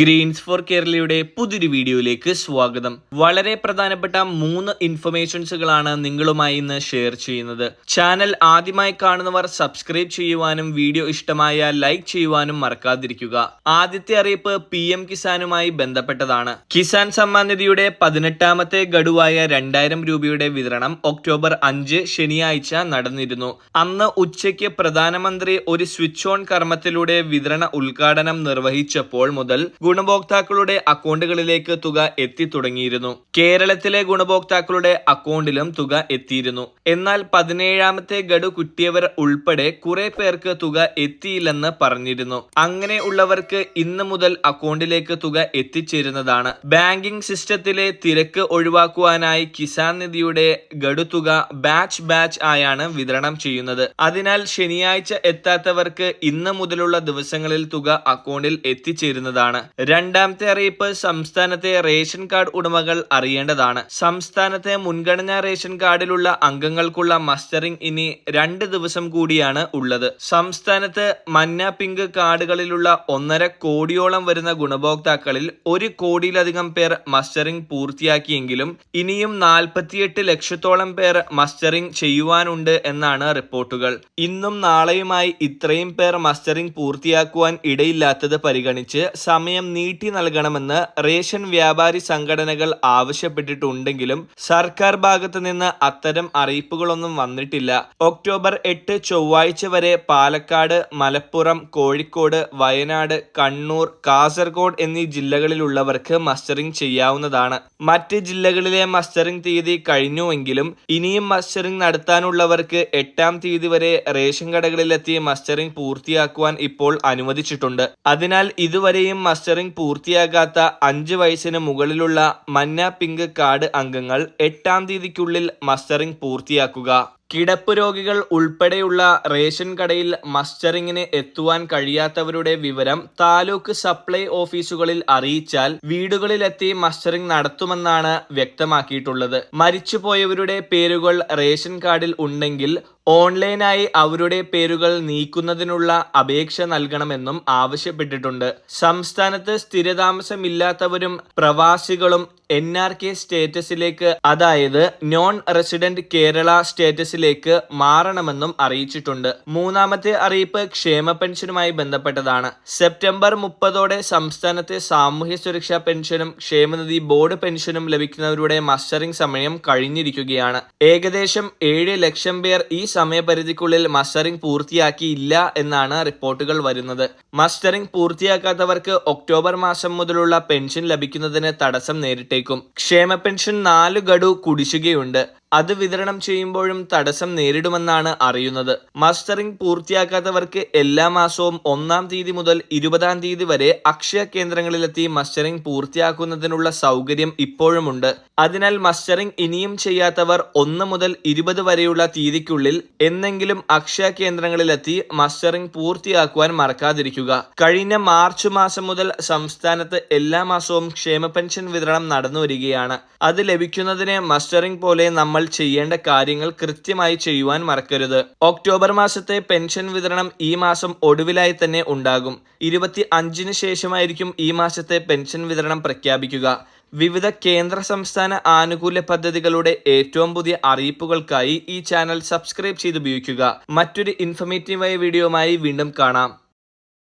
Green's four കേരളയുടെ പുതിയൊരു വീഡിയോയിലേക്ക് സ്വാഗതം. വളരെ പ്രധാനപ്പെട്ട മൂന്ന് ഇൻഫർമേഷൻസുകളാണ് നിങ്ങളുമായി ഇന്ന് ഷെയർ ചെയ്യുന്നത്. ചാനൽ ആദ്യമായി കാണുന്നവർ സബ്സ്ക്രൈബ് ചെയ്യുവാനും വീഡിയോ ഇഷ്ടമായ ലൈക്ക് ചെയ്യുവാനും മറക്കാതിരിക്കുക. ആദ്യത്തെ അറിയിപ്പ് പി എം കിസാനുമായി ബന്ധപ്പെട്ടതാണ്. കിസാൻ സമ്മാൻ നിധിയുടെ പതിനെട്ടാമത്തെ ഗഡുവായ രണ്ടായിരം രൂപയുടെ വിതരണം ഒക്ടോബർ അഞ്ച് ശനിയാഴ്ച നടന്നിരുന്നു. അന്ന് ഉച്ചയ്ക്ക് പ്രധാനമന്ത്രി ഒരു സ്വിച്ച് ഓൺ കർമ്മത്തിലൂടെ വിതരണ ഉദ്ഘാടനം നിർവഹിച്ചപ്പോൾ മുതൽ ഗുണഭോക്താക്കളുടെ അക്കൗണ്ടുകളിലേക്ക് തുക എത്തിത്തുടങ്ങിയിരുന്നു. കേരളത്തിലെ ഗുണഭോക്താക്കളുടെ അക്കൗണ്ടിലും തുക എത്തിയിരുന്നു. എന്നാൽ പതിനേഴാമത്തെ ഗഡു കുറ്റിയവർ ഉൾപ്പെടെ കുറെ പേർക്ക് തുക എത്തിയില്ലെന്ന് പറഞ്ഞിരുന്നു. അങ്ങനെ ഉള്ളവർക്ക് ഇന്ന് മുതൽ അക്കൗണ്ടിലേക്ക് തുക എത്തിച്ചേരുന്നതാണ്. ബാങ്കിംഗ് സിസ്റ്റത്തിലെ തിരക്ക് ഒഴിവാക്കുവാനായി കിസാൻ നിധിയുടെ ഗഡു തുക ബാച്ച് ബാച്ച് ആയാണ് വിതരണം ചെയ്യുന്നത്. അതിനാൽ ശനിയാഴ്ച എത്താത്തവർക്ക് ഇന്ന് മുതലുള്ള ദിവസങ്ങളിൽ തുക അക്കൗണ്ടിൽ എത്തിച്ചേരുന്നതാണ്. രണ്ടാമത്തെ അറിയിപ്പ് സംസ്ഥാനത്തെ റേഷൻ കാർഡ് ഉടമകൾ അറിയേണ്ടതാണ്. സംസ്ഥാനത്തെ മുൻഗണനാ റേഷൻ കാർഡിലുള്ള അംഗങ്ങൾക്കുള്ള മസ്റ്ററിംഗ് ഇനി രണ്ട് ദിവസം കൂടിയാണ് ഉള്ളത്. സംസ്ഥാനത്ത് മഞ്ഞ പിങ്ക് കാർഡുകളിലുള്ള ഒന്നര കോടിയോളം വരുന്ന ഗുണഭോക്താക്കളിൽ ഒരു കോടിയിലധികം പേർ മസ്റ്ററിംഗ് പൂർത്തിയാക്കിയെങ്കിലും ഇനിയും നാൽപ്പത്തിയെട്ട് ലക്ഷത്തോളം പേർ മസ്റ്ററിംഗ് ചെയ്യുവാനുണ്ട് എന്നാണ് റിപ്പോർട്ടുകൾ. ഇന്നും നാളെയുമായി ഇത്രയും പേർ മസ്റ്ററിംഗ് പൂർത്തിയാക്കുവാൻ ഇടയില്ലാത്തത് പരിഗണിച്ച് സമയം നീട്ടി നൽകണമെന്ന് റേഷൻ വ്യാപാരി സംഘടനകൾ ആവശ്യപ്പെട്ടിട്ടുണ്ടെങ്കിലും സർക്കാർ ഭാഗത്തു നിന്ന് അത്തരം അറിയിപ്പുകളൊന്നും വന്നിട്ടില്ല. ഒക്ടോബർ എട്ട് ചൊവ്വാഴ്ച വരെ പാലക്കാട് മലപ്പുറം കോഴിക്കോട് വയനാട് കണ്ണൂർ കാസർഗോഡ് എന്നീ ജില്ലകളിലുള്ളവർക്ക് മസ്റ്ററിംഗ് ചെയ്യാവുന്നതാണ്. മറ്റ് ജില്ലകളിലെ മസ്റ്ററിംഗ് തീയതി കഴിഞ്ഞുവെങ്കിലും ഇനിയും മസ്റ്ററിംഗ് നടത്താനുള്ളവർക്ക് എട്ടാം തീയതി വരെ റേഷൻ കടകളിലെത്തി മസ്റ്ററിംഗ് പൂർത്തിയാക്കുവാൻ ഇപ്പോൾ അനുവദിച്ചിട്ടുണ്ട്. അതിനാൽ ഇതുവരെയും മസ്റ്ററിംഗ് പൂർത്തിയാകാത്ത അഞ്ച് വയസ്സിന് മുകളിലുള്ള മന്ന പിങ്ക് കാർഡ് അംഗങ്ങൾ എട്ടാം തീയതിക്കുള്ളിൽ മാസ്റ്ററിംഗ് പൂർത്തിയാക്കുക. കിടപ്പ് രോഗികൾ ഉൾപ്പെടെയുള്ള റേഷൻ കടയിൽ മസ്റ്ററിങ്ങിന് എത്തുവാൻ കഴിയാത്തവരുടെ വിവരം താലൂക്ക് സപ്ലൈ ഓഫീസുകളിൽ അറിയിച്ചാൽ വീടുകളിലെത്തി മസ്റ്ററിംഗ് നടത്തുമെന്നാണ് വ്യക്തമാക്കിയിട്ടുള്ളത്. മരിച്ചുപോയവരുടെ പേരുകൾ റേഷൻ കാർഡിൽ ഉണ്ടെങ്കിൽ ഓൺലൈനായി അവരുടെ പേരുകൾ നീക്കുന്നതിനുള്ള അപേക്ഷ നൽകണമെന്നും ആവശ്യപ്പെട്ടിട്ടുണ്ട്. സംസ്ഥാനത്ത് സ്ഥിരതാമസമില്ലാത്തവരും പ്രവാസികളും എൻ ആർ കെ സ്റ്റേറ്റസിലേക്ക് അതായത് നോൺ റെസിഡന്റ് കേരള സ്റ്റേറ്റസിലേക്ക് മാറണമെന്നും അറിയിച്ചിട്ടുണ്ട്. മൂന്നാമത്തെ അറിയിപ്പ് ക്ഷേമ പെൻഷനുമായി ബന്ധപ്പെട്ടതാണ്. സെപ്റ്റംബർ മുപ്പതോടെ സംസ്ഥാനത്തെ സാമൂഹ്യ സുരക്ഷാ പെൻഷനും ക്ഷേമനിധി ബോർഡ് പെൻഷനും ലഭിക്കുന്നവരുടെ മസ്റ്ററിംഗ് സമയം കഴിഞ്ഞിരിക്കുകയാണ്. ഏകദേശം ഏഴ് ലക്ഷം പേർ ഈ സമയപരിധിക്കുള്ളിൽ മസ്റ്ററിംഗ് പൂർത്തിയാക്കിയില്ല എന്നാണ് റിപ്പോർട്ടുകൾ വരുന്നത്. മസ്റ്ററിംഗ് പൂർത്തിയാക്കാത്തവർക്ക് ഒക്ടോബർ മാസം മുതലുള്ള പെൻഷൻ ലഭിക്കുന്നതിന് തടസ്സം നേരിട്ടേക്കും. ക്ഷേമ പെൻഷൻ നാല് ഗഡു കുടിശ്ശികയുണ്ട്. അത് വിതരണം ചെയ്യുമ്പോഴും തടസ്സം നേരിടുമെന്നാണ് അറിയുന്നത്. മസ്റ്ററിംഗ് പൂർത്തിയാക്കാത്തവർക്ക് എല്ലാ മാസവും ഒന്നാം തീയതി മുതൽ ഇരുപതാം തീയതി വരെ അക്ഷയ കേന്ദ്രങ്ങളിലെത്തി മസ്റ്ററിംഗ് പൂർത്തിയാക്കുന്നതിനുള്ള സൗകര്യം ഇപ്പോഴുമുണ്ട്. അതിനാൽ മസ്റ്ററിംഗ് ഇനിയും ചെയ്യാത്തവർ ഒന്ന് മുതൽ ഇരുപത് വരെയുള്ള തീയതിക്കുള്ളിൽ എന്നെങ്കിലും അക്ഷയ കേന്ദ്രങ്ങളിലെത്തി മസ്റ്ററിംഗ് പൂർത്തിയാക്കുവാൻ മറക്കാതിരിക്കുക. കഴിഞ്ഞ മാർച്ച് മാസം മുതൽ സംസ്ഥാനത്ത് എല്ലാ മാസവും ക്ഷേമ പെൻഷൻ വിതരണം നടന്നു വരികയാണ് അത് ലഭിക്കുന്നതിന് മസ്റ്ററിംഗ് പോലെ ചെയ്യേണ്ട കാര്യങ്ങൾ കൃത്യമായി ചെയ്യുവാൻ മറക്കരുത്. ഒക്ടോബർ മാസത്തെ പെൻഷൻ വിതരണം ഈ മാസം ഒടുവിലായി തന്നെ ഉണ്ടാകും. ഇരുപത്തി അഞ്ചിന് ശേഷമായിരിക്കും ഈ മാസത്തെ പെൻഷൻ വിതരണം പ്രഖ്യാപിക്കുക. വിവിധ കേന്ദ്ര സംസ്ഥാന ആനുകൂല്യ പദ്ധതികളുടെ ഏറ്റവും പുതിയ അറിയിപ്പുകൾക്കായി ഈ ചാനൽ സബ്സ്ക്രൈബ് ചെയ്ത് ഉപയോഗിക്കുക മറ്റൊരു ഇൻഫർമേറ്റീവായ വീഡിയോയുമായി വീണ്ടും കാണാം.